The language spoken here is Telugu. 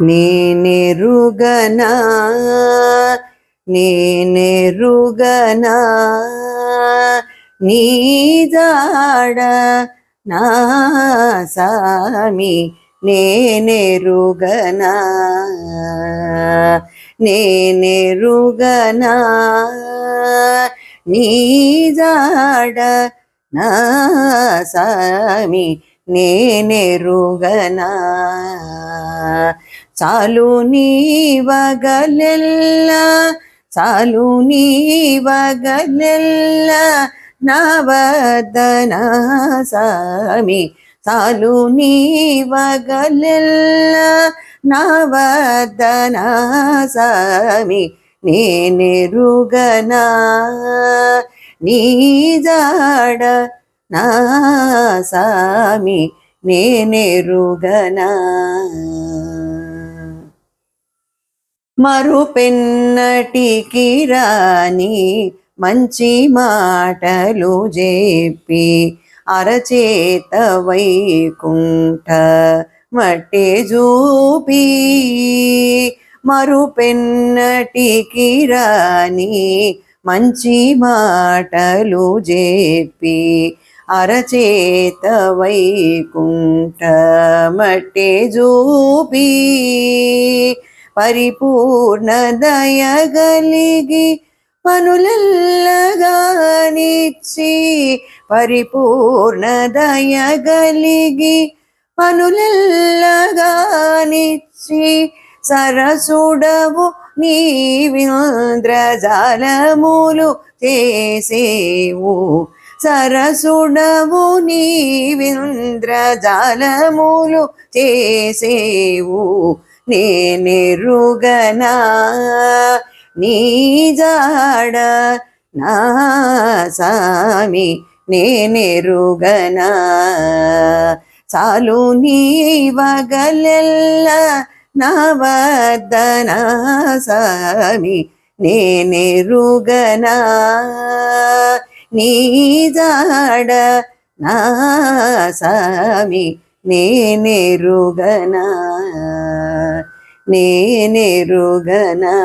నేనెరుగనా? నేనెరుగనా? నీ జాడ నా సామి నేనెరుగనా? నేనెరుగనా? నీ జాడ నా సామి నేనెరుగనా? చాలు నీవగలెల్ల చాలు నీ వగలెల్ల నవదన సామి. చాలు నీ వగలెల్ల నవదన సామి. నేనెరుగనా నీ జాడ నా సామి. నేనెరుగనా. మరుపెన్నటికి రాని మంచి మాటలు చెప్పి అరచేత వైకుంఠ మట్టే చూపి మరుపెన్నటికి రాని మంచి మాటలు చెప్పి అరచేత వైకుంఠ మట్టే చూపి పరిపూర్ణ దయగలిగి పనులెల్లగానిచ్చి పరిపూర్ణ దయగలిగి పనులెల్లగానిచ్చి సరసుడవు నీవింద్రజాలములు చేసేవు. సరసుడవు నీవింద్రజాలములు చేసేవు. నేనెరుగనా? నీ జాడ నా సామి నేనెరుగనా? చాలు నీ వగలెల్ల వద్దనా సామి నేనెరుగనా? నీ జాడ నా సామి నేనెరుగనా? నేనెరుగనా